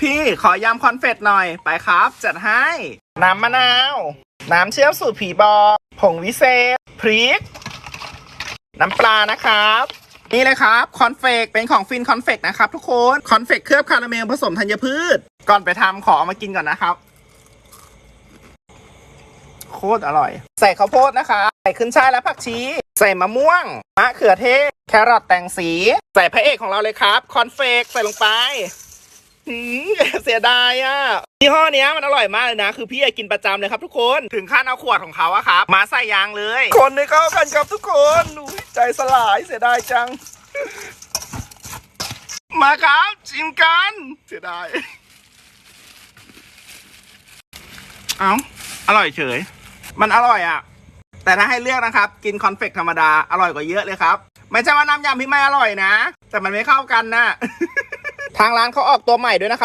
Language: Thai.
พี่ขอยำคอนเฟตหน่อยไปครับ จัดให้ น้ำมะนาว น้ำเชื่อมสูตรผีบอผงวิเศษ พริก น้ำปลานะครับ นี่เลยครับคอนเฟกเป็นของฟินคอนเฟกนะครับทุกคนคอนเฟกเคลือบคาราเมลผสมธัญพืช ก่อนไปทำขอเอามากินก่อนนะครับ โคตรอร่อย ใส่ข้าวโพดนะคะ ใส่ขึ้นช่ายและผักชี ใส่มะม่วง มะเขือเทศ แครอทแต่งสี ใส่พระเอกของเราเลยครับคอนเฟกใส่ลงไป หืมเสียดายอะยี่ห้อเนี้ยมันอร่อยมากเลยนะ คือพี่อยากกินประจำเลยครับทุกคนถึงขั้นเอาขวดของเขาอะครับ มาใส่ยางเลย คนในเข้ากันครับทุกคนอุ๊ยใจสลายเสียดายจัง มาครับชิมกันเสียดายเอาอร่อยเฉย มันอร่อยอะ แต่ถ้าให้เลือกนะครับ กินคอนเฟกธรรมดาอร่อยกว่าเยอะเลยครับ ไม่ใช่ว่าน้ำยำพี่ไม่อร่อยนะ แต่มันไม่เข้ากันนะ ทางร้านเขาออกตัวใหม่ด้วยนะครับ